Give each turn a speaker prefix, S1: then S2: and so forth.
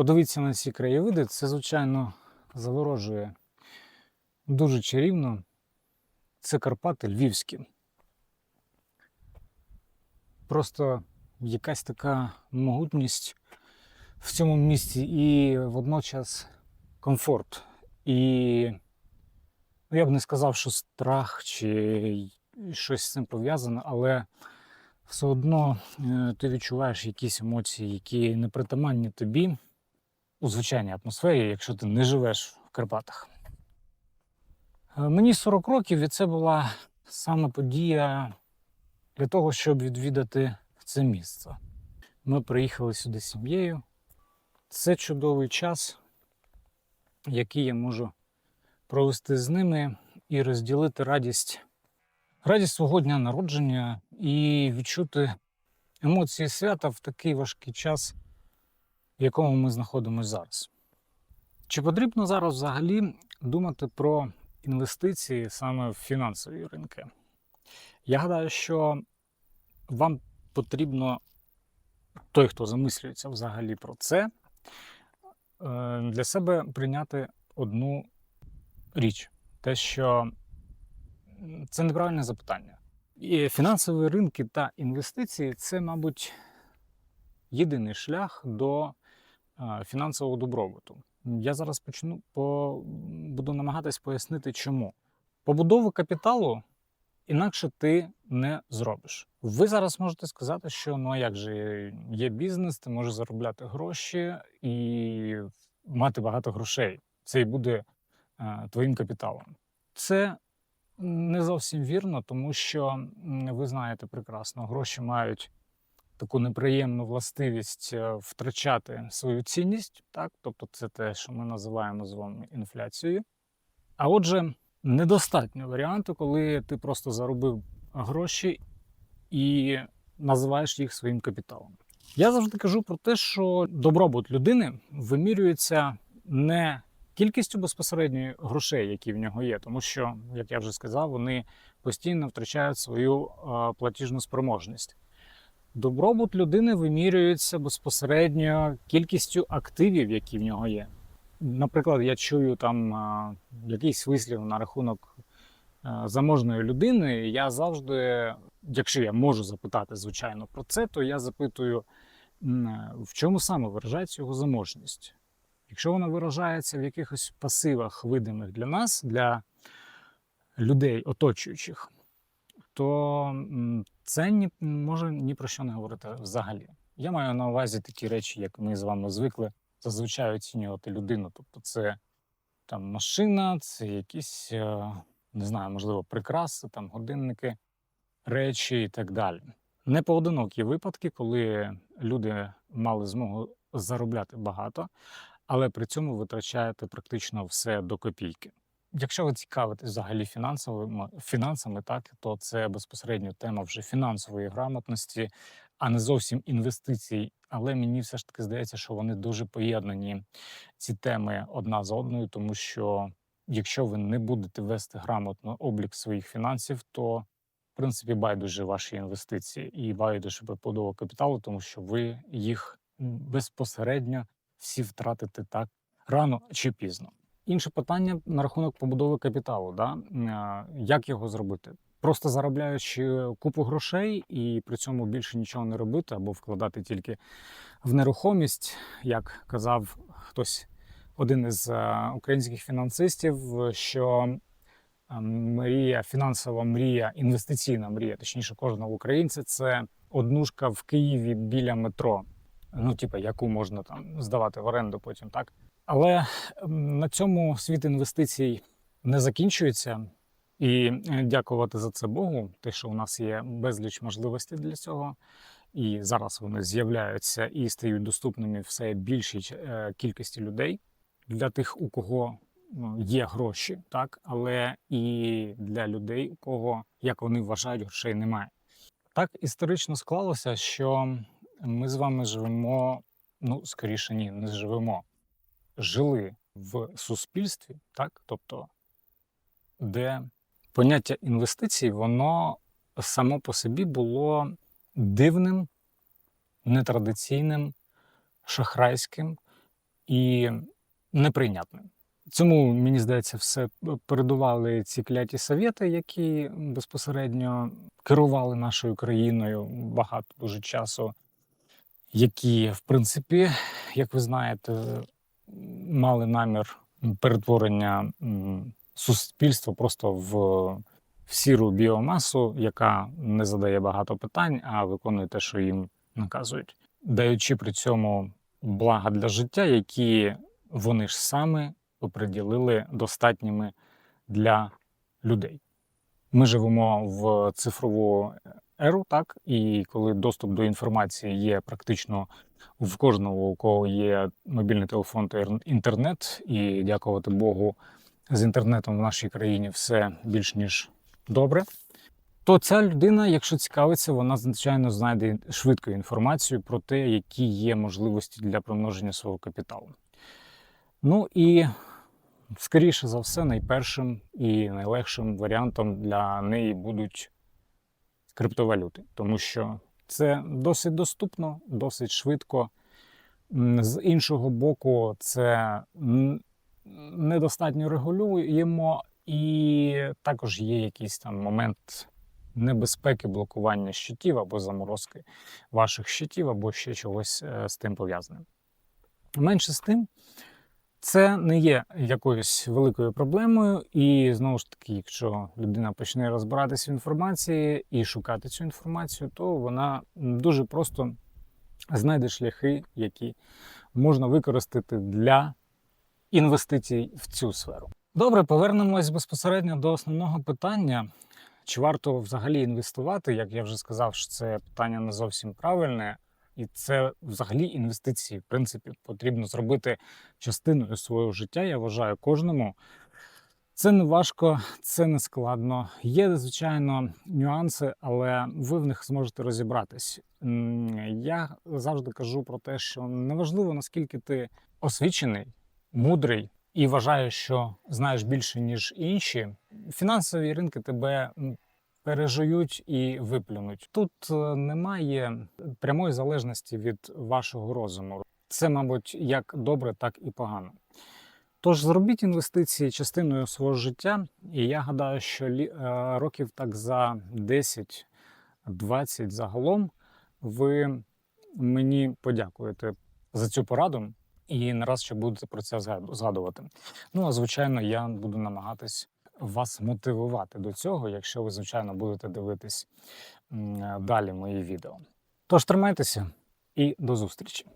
S1: Подивіться на ці краєвиди, це, звичайно, заворожує дуже чарівно. Це Карпати Львівські. Просто якась така могутність в цьому місці і водночас комфорт. І ну, я б не сказав, що страх чи щось з цим пов'язане, але все одно е, ти відчуваєш якісь емоції, які не притаманні тобі у звичайній атмосфері, якщо ти не живеш в Карпатах. Е, Мені 40 років, і це була саме подія для того, щоб відвідати це місце. Ми приїхали сюди з сім'єю. Це чудовий час, який я можу провести з ними і розділити радість, радість свого дня народження і відчути емоції свята в такий важкий час, в якому ми знаходимося зараз. Чи потрібно зараз взагалі думати про інвестиції саме в фінансові ринки? Я гадаю, що вам потрібно, той, хто замислюється взагалі про це, е, для себе прийняти одну річ: те, що це неправильне запитання. І фінансові ринки та інвестиції це, мабуть, єдиний шлях до фінансового добробуту. Я зараз почну по буду намагатись пояснити, чому. Побудову капіталу інакше ти не зробиш. Ви зараз можете сказати, що ну а як же є бізнес, ти можеш заробляти гроші і мати багато грошей. Це і буде е, твоїм капіталом. Це не зовсім вірно, тому що ви знаєте прекрасно, гроші мають таку неприємну властивість е, втрачати свою цінність, так? тобто це те, що ми називаємо з вами інфляцією. А отже, недостатньо варіанту, коли ти просто заробив гроші і називаєш їх своїм капіталом. Я завжди кажу про те, що добробут людини вимірюється не кількістю безпосередньо грошей, які в нього є, тому що, як я вже сказав, вони постійно втрачають свою е, платіжну спроможність. Добробут людини вимірюється безпосередньо кількістю активів, які в нього є. Наприклад, я чую там а, якийсь вислів на рахунок а, заможної людини. Я завжди, якщо я можу запитати, звичайно, про це, то я запитую, в чому саме виражається його заможність. Якщо вона виражається в якихось пасивах, видимих для нас, для людей, оточуючих, то це ні, може ні про що не говорити взагалі. Я маю на увазі такі речі, як ми з вами звикли зазвичай оцінювати людину. Тобто, це там машина, це якісь, е, не знаю, можливо, прикраси, там годинники, речі і так далі. Не поодинокі випадки, коли люди мали змогу заробляти багато, але при цьому витрачаєте практично все до копійки. Якщо ви цікавитесь взагалі фінансовими фінансами, так то це безпосередньо тема вже фінансової грамотності, а не зовсім інвестицій. Але мені все ж таки здається, що вони дуже поєднані ці теми одна з одною, тому що якщо ви не будете вести грамотно облік своїх фінансів, то в принципі байдуже ваші інвестиції і байдуже побудова капіталу, тому що ви їх безпосередньо всі втратите так рано чи пізно. Інше питання на рахунок побудови капіталу. Да? Е, Як його зробити? Просто заробляючи купу грошей і при цьому більше нічого не робити або вкладати тільки в нерухомість, як казав хтось, один із е, українських фінансистів, що е, мрія, фінансова мрія, інвестиційна мрія, точніше, кожного українця це однушка в Києві біля метро. Ну, типу, яку можна там здавати в оренду потім, так? Але на цьому світ інвестицій не закінчується. І е, дякувати за це Богу, те, що у нас є безліч можливостей для цього, і зараз вони з'являються і стають доступними все більшій е, кількості людей для тих, у кого є гроші, так, але і для людей, у кого, як вони вважають, грошей немає. Так історично склалося, що ми з вами живемо, ну скоріше ні, не живемо, жили в суспільстві, так, тобто, де поняття інвестицій, воно само по собі було дивним, нетрадиційним, шахрайським і неприйнятним. Цьому, мені здається, все передували ці кляті совєти, які безпосередньо керували нашою країною багато дуже часу, які, в принципі, як ви знаєте, мали намір перетворення суспільства просто в, в сіру біомасу, яка не задає багато питань, а виконує те, що їм наказують, даючи при цьому блага для життя, які вони ж саме оприділили достатніми для людей. Ми живемо в цифрову еру, так, і коли доступ до інформації є практично в кожного, у кого є мобільний телефон та інтернет, і дякувати Богу, з інтернетом в нашій країні все більш ніж добре. То ця людина, якщо цікавиться, вона звичайно знайде швидко інформацію про те, які є можливості для примноження свого капіталу. Ну і скоріше за все, найпершим і найлегшим варіантом для неї будуть криптовалюти, тому що це досить доступно, досить швидко. З іншого боку, це недостатньо регулюємо, і також є якийсь там момент небезпеки блокування щитів або заморозки ваших щитів, або ще чогось е, з тим пов'язаним. Менше з тим, це не є якоюсь великою проблемою, і знову ж таки, якщо людина почне розбиратися в інформації і шукати цю інформацію, то вона дуже просто знайде шляхи, які можна використати для інвестицій в цю сферу. Добре, повернемось безпосередньо до основного питання. Чи варто взагалі інвестувати? Як я вже сказав, що це питання не зовсім правильне, і це взагалі інвестиції, в принципі, потрібно зробити частиною свого життя. Я вважаю кожному. Це не важко, це не складно. Є, звичайно, нюанси, але ви в них зможете розібратись. Я завжди кажу про те, що неважливо, наскільки ти освічений, мудрий і вважаєш, що знаєш більше, ніж інші. Фінансові ринки тебе пережують і виплюнуть. Тут е, немає прямої залежності від вашого розуму. Це, мабуть, як добре, так і погано. Тож зробіть інвестиції частиною свого життя, і я гадаю, що е, років так за 10-20 загалом ви мені подякуєте за цю пораду і не раз ще будете про це згадувати. Ну а звичайно, я буду намагатись вас мотивувати до цього, якщо ви, звичайно, будете дивитись далі мої відео. Тож тримайтеся і до зустрічі!